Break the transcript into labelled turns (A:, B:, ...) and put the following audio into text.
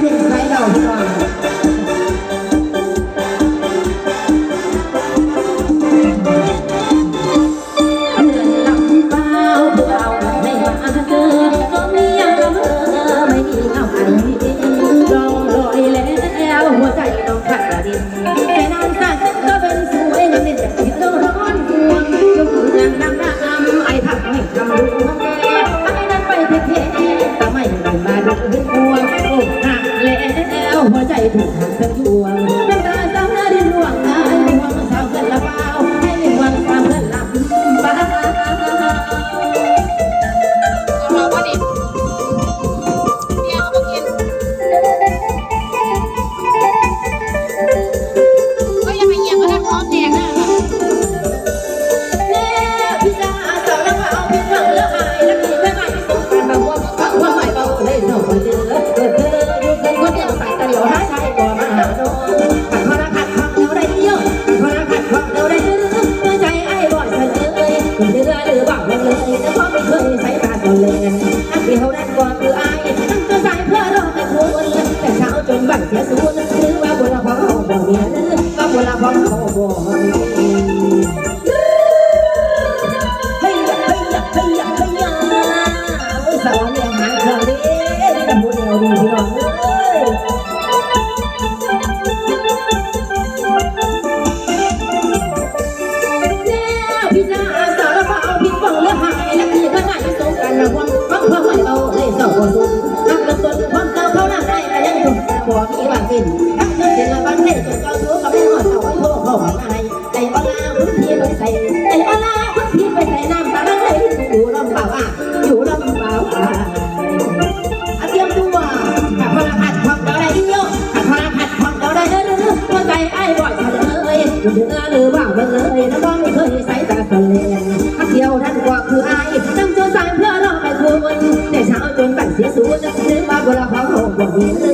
A: 这以拍照， หัวใจถูกหักทั้ดวง เที่เขา
B: แร
A: กกว่าคือไอ้ตั้งใจเพื่อรอให้โคนแต่เช้าจนบังเสียสู ปวดอีหวังสินนักนึกถึงละบังเล่นเจ้าชู้ก็ไม่หัวเขาโทษพ่อของอะไรใจบ้าลาพุ่งพีไปใส่ใจบ้าลาพุ่งพีไปใส่น้ำตาลังเลยอยู่ลำเปล่าออยู่ลำเาอ่าเตรียมตัวกับพลังอัดความเดาได้ยิ่งยกกับพลังอัดความเดาได้เรื่อยๆหัวใจไอ้บ่อยเลยอยู่เหนือรือบ่าเลยน้ำบ้องไม่เคยใส่ตาเลี่ยนเดียวท่านกว่าคือไอ้ตั้งจนสามเพื่อเราไปคุยในเช้าจนแต่เสียสูญนึกว่าบุรุเขาหกบอกเ